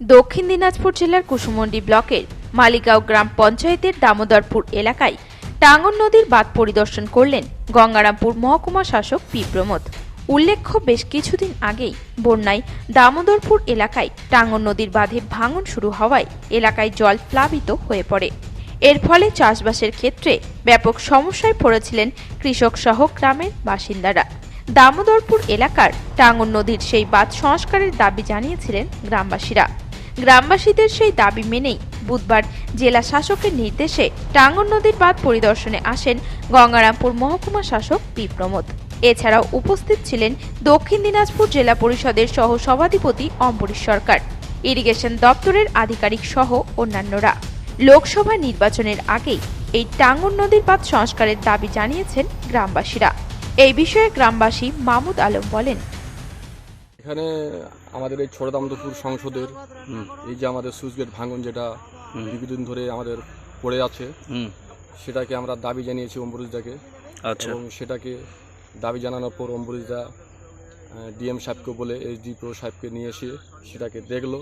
দক্ষিণ দিনাজপুর জেলার কুসুমন্ডি ব্লকের মালিগাঁও গ্রাম পঞ্চায়েতের দামোদরপুর এলাকায় টাঙ্গন নদীর বাঁধ পরিদর্শন করলেন গঙ্গারামপুর মহকুমা শাসক পি প্রমোদ। উল্লেখ্য, বেশ কিছুদিন আগেই বন্যায় দামোদরপুর এলাকায় টাঙ্গন নদীর বাঁধে ভাঙন শুরু হওয়ায় এলাকায় জল প্লাবিত হয়ে পড়ে। এর ফলে চাষবাসের ক্ষেত্রে ব্যাপক সমস্যায় পড়েছিলেন কৃষক সহ গ্রামের বাসিন্দারা। দামোদরপুর এলাকার টাঙ্গন নদীর সেই বাঁধ সংস্কারের দাবি জানিয়েছিলেন গ্রামবাসীরা। গ্রামবাসীদের সেই দাবি মেনেই বুধবার জেলা শাসকের নির্দেশে টাঙ্গন নদীর বাঁধ পরিদর্শনে আসেন গঙ্গারামপুর মহকুমা শাসক পি প্রমোদ এছাড়াও উপস্থিত ছিলেন দক্ষিণ দিনাজপুর জেলা পরিষদের সহ সভাধিপতি অম্বরীশ সরকার, ইরিগেশন দপ্তরের আধিকারিক সহ অন্যান্যরা। লোকসভা নির্বাচনের আগেই এই টাঙ্গন নদীর বাঁধ সংস্কারের দাবি জানিয়েছেন গ্রামবাসীরা। এই বিষয়ে গ্রামবাসী মামুদ আলম বলেন। এখানে আমাদের এই ছোট দামোদরপুর সংসদের এই যে আমাদের সুইচ গেট ভাঙন যেটা। দীর্ঘদিন ধরে আমাদের পড়ে আছে সেটাকে আমরা দাবি জানিয়েছি অম্বরীশদাকে আচ্ছা। এবং সেটাকে দাবি জানানোর পর অম্বরীশদা ডিএম সাহেবকে বলে এইচডিপিও সাহেবকে নিয়ে এসে সেটাকে দেখল।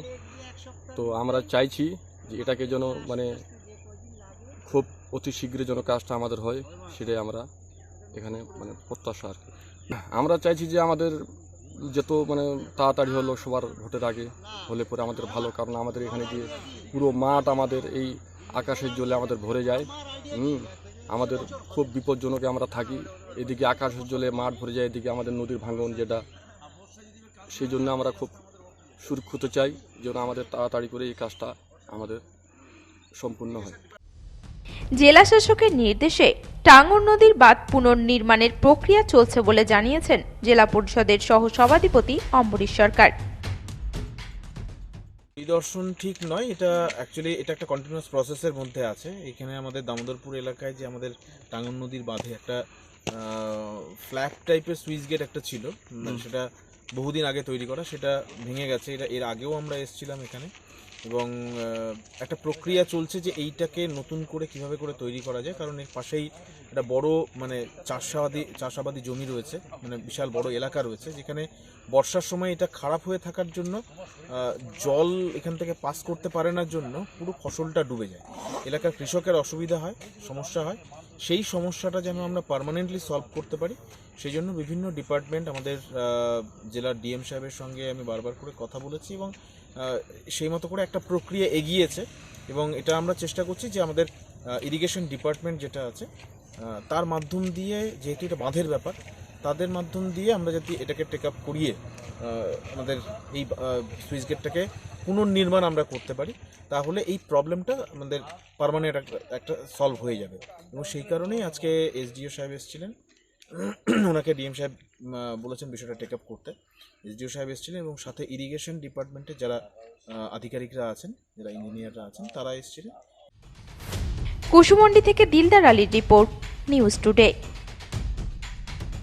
তো আমরা চাইছি যে এটাকে যেন মানে খুব অতি শীঘ্রই যেন কাজটা আমাদের হয় সেটাই আমরা এখানে মানে প্রত্যাশা আর কি। আমরা চাইছি যে আমাদের যত মানে তাড়াতাড়ি হলো সবার ভোটের আগে হলে পরে আমাদের ভালো, কারণ আমাদের এখানে গিয়ে পুরো মাঠ আমাদের এই আকাশের জলে আমাদের ভরে যায়। হুম, আমাদের খুব বিপজ্জনকে আমরা থাকি। এদিকে আকাশের জলে মাঠ ভরে যায়, এদিকে আমাদের নদীর ভাঙন যেটা, সেই জন্য আমরা খুব সুরক্ষিত চাই যেন আমাদের তাড়াতাড়ি করে এই কাজটা আমাদের সম্পূর্ণ হয়। জেলা শাসকের নির্দেশে টাঙ্গর নদীর বাঁধ পুনর্নির্মাণের প্রক্রিয়া চলছে বলে জানিয়েছেন জেলা পরিষদের সহ সভাধিপতি অম্বরীশ সরকার। পরিদর্শন ঠিক নয় এটা অ্যাকচুয়ালি এটা একটা কন্টিনিউয়াস প্রসেসের মধ্যে আছে। এখানে আমাদের দামোদরপুর এলাকায় যে আমাদের টাঙ্গন নদীর বাঁধে একটা ফ্ল্যাট টাইপের সুইচ গেট একটা ছিল। মানে সেটা বহুদিন আগে তৈরি করা সেটা ভেঙে গেছে। এটা এর আগেও আমরা এসেছিলাম এখানে। এবং একটা প্রক্রিয়া চলছে যে এইটাকে নতুন করে কীভাবে করে তৈরি করা যায়। কারণ এর পাশেই একটা বড় মানে চাষাবাদি চাষাবাদি জমি রয়েছে মানে বিশাল বড় এলাকা রয়েছে, যেখানে বর্ষার সময় এটা খারাপ হয়ে থাকার জন্য জল এখান থেকে পাস করতে পারে না জন্য পুরো ফসলটা ডুবে যায়। এলাকার কৃষকের অসুবিধা হয়, সমস্যা হয়। সেই সমস্যাটা যেন আমরা পার্মানেন্টলি সলভ করতে পারি। সেই জন্য বিভিন্ন ডিপার্টমেন্ট আমাদের জেলার ডিএম সাহেবের সঙ্গে আমি বারবার করে কথা বলেছি এবং সেই মতো করে একটা প্রক্রিয়া এগিয়েছে এবং এটা আমরা চেষ্টা করছি যে আমাদের ইরিগেশন ডিপার্টমেন্ট যেটা আছে তার মাধ্যম দিয়ে, যেহেতু এটা বাঁধের ব্যাপার, তাদের মাধ্যম দিয়ে আমরা যদি এটাকে টেক আপ করিয়ে আমাদের এই সুইচ গেটটাকে পুনর্নির্মাণ আমরা করতে পারি, তাহলে এই প্রবলেমটা আমাদের পারমানেন্ট একটা সলভ হয়ে যাবে। এবং সেই কারণেই আজকে এসডিও সাহেব এসেছিলেন। ওনাকে ডিএম সাহেব বলেছেন বিষয়টা টেক আপ করতে। এসডিও সাহেব এসেছিলেন এবং সাথে ইরিগেশন ডিপার্টমেন্টে যারা আধিকারিকরা আছেন, যারা ইঞ্জিনিয়াররা আছেন, তারা এসেছিলেন। কুসুমন্ডি থেকে দিলদার আলীর রিপোর্ট নিউজ টুডে